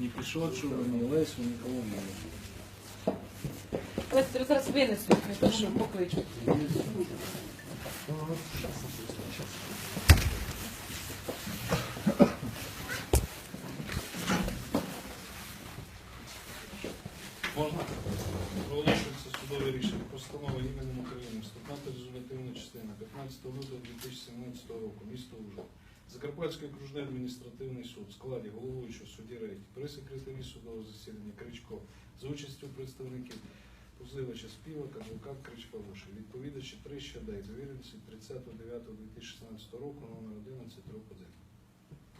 Ні Пішотшого, ні Лесю, нікого не було. Лесь, зараз винесуть, я тому покличу. Можна? Проголошується судове рішення постанова іменем України. Вступати резолютивна частина 15 лютого 2017 року. Місто Ужгород. Закарпатський окружний адміністративний суд в складі головуючого судді рейд, прес-секретарі судового засідання Кричко за участю представників позивача співак, адвокат Кричко Воша. Відповідачі 3 щодай, завіреності 30.09.2016 року, номер 11 року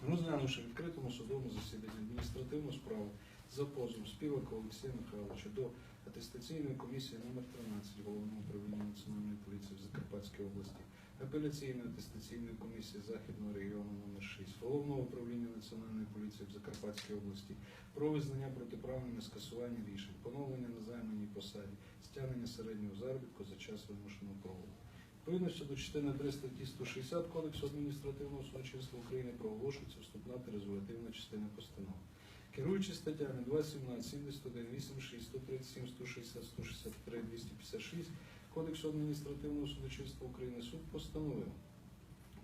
1. Розглянувши відкритому судовому засіданні адміністративну справу за позовом співака Олексія Михайловича до атестаційної комісії номер 13 Головного управління Національної поліції в Закарпатській області, апеляційної атестаційної комісії Західного регіону номер 6 Головного управління Національної поліції в Закарпатській області про визнання протиправними скасування рішень, поновлення на займаній посаді, стягнення середнього заробітку за час вимушеного прогулу. Відповідності до частини 3 статті 160 Кодексу адміністративного судочинства України проголошується вступна та резолютивна частина постанови. Керуючи статтями 217, 71, 86, 137, 160, 163, 256 Кодексу адміністративного судочинства України суд постановив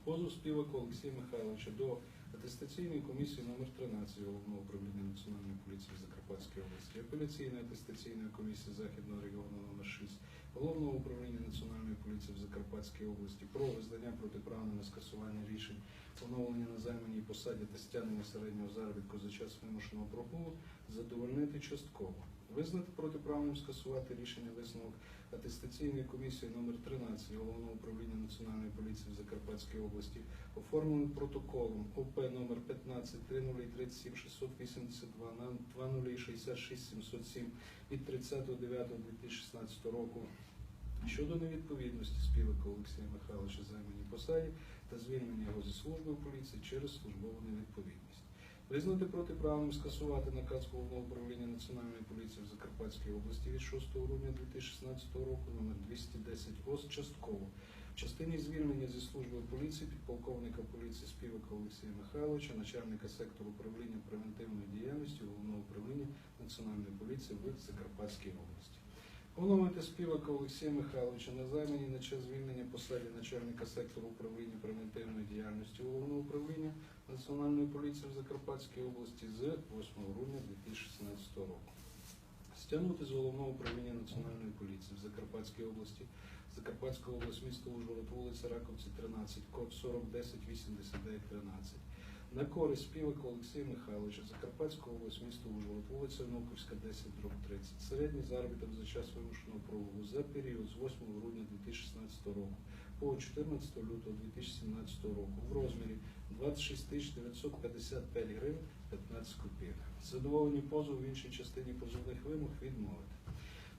позов співака Олексія Михайловича до атестаційної комісії номер 13 Головного управління Національної поліції в Закарпатській області, апеляційної атестаційної комісії Західного регіону номер 6 Головного управління Національної поліції в Закарпатській області про визнання протиправними скасування рішень поновлення на займаній посаді та стягнення середнього заробітку за час вимушеного прогулу задовольнити частково. Визнати протиправним скасувати рішення висновок атестаційної комісії номер 13 Головного управління Національної поліції в Закарпатській області, оформленим протоколом ОП номер 15 3037 682 на 2066 707 від 30.09.2016 року щодо невідповідності співака Олексія Михайловича займаній посаді та звільнення його зі служби в поліції через службову невідповідність. Визнати протиправним скасувати наказ Головного управління Національної поліції в Закарпатській області від 6 грудня 2016 року номер 210 ОС частково в частині звільнення зі служби поліції підполковника поліції співака Олексія Михайловича, начальника сектору управління превентивної діяльності Головного управління Національної поліції в Закарпатській області. Поновити співака Олексія Михайловича на займані на час звільнення посаді начальника сектору управління превентивної діяльності Головного управління Національної поліції в Закарпатській області з 8 грудня 2016 року. Стягнути з головного управління Національної поліції в Закарпатській області, Закарпатська область, місто Ужгород, вулиця Раковці, 13, код 4010 89 13. На користь співака Олексія Михайловича, Закарпатська область, місто Ужгород, вулиця Внуковська, 10, дроб 30. Середній заробіток за час вимушеного прогулу за період з 8 грудня 2016 року по 14 лютого 2017 року в розмірі 26 тисяч 955 гривень 15 копійок. Задоволені позов в іншій частині позовних вимог відмовити.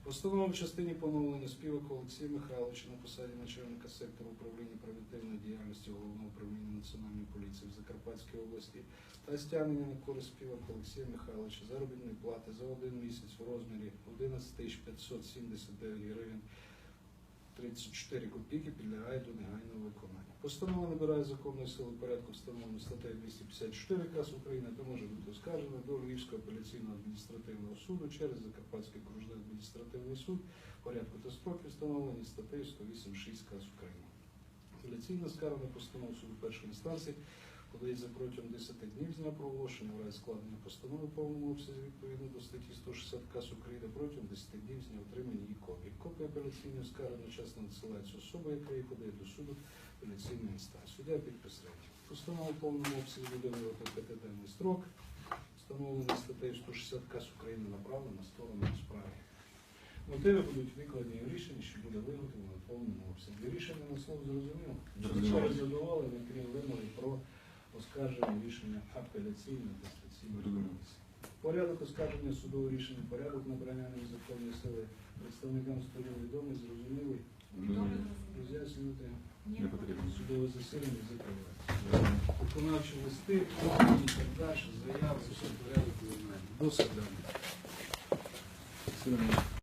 Постанова в частині поновлення співака Олексія Михайловича на посаді начальника сектору управління превентивної діяльності Головного управління Національної поліції в Закарпатській області та стягнення на користь співака Олексія Михайловича заробітної плати за один місяць в розмірі 11 тисяч 579 гривень 34 копійки підлягає до негайного виконання. Постанова набирає законної сили порядку встановлено статтею 254 КАС України та може бути оскаржена до Львівського апеляційного адміністративного суду через Закарпатський окружний адміністративний суд порядку та строки встановлені статтею 186 КАС України. Апеляційна скарга на постанову суду першої інстанції подається протягом 10 днів з дня проголошення в разі складення постанови повному обсязі відповідно до статті 160 КАС України протягом 10 днів з дня отримання її копії. Копія апеляційної скарги одночасно надсилається особа, яка її подає до суду апеляційної інстанції. Суддя підпис третій. Постанова в повному обсязі буде виявити п'ятиденний строк, встановлений статтею 160 КАС України направлено на сторону справі. Мотиви будуть викладені в рішенні, що буде виготовлено в повному обсязі. Рішення на слово зрозуміло. Зрозуміло. задоволені, крім вимоги про оскарження рішення апеляційної атестаційної комісії. Порядок оскарження судового рішення, порядок набрання незаконної сили представникам сторін відомий, зрозумілий. Роз'яснювати судове засідання закривається. Виконавчі листи, і так далі, заяви, все в порядку. До свидання.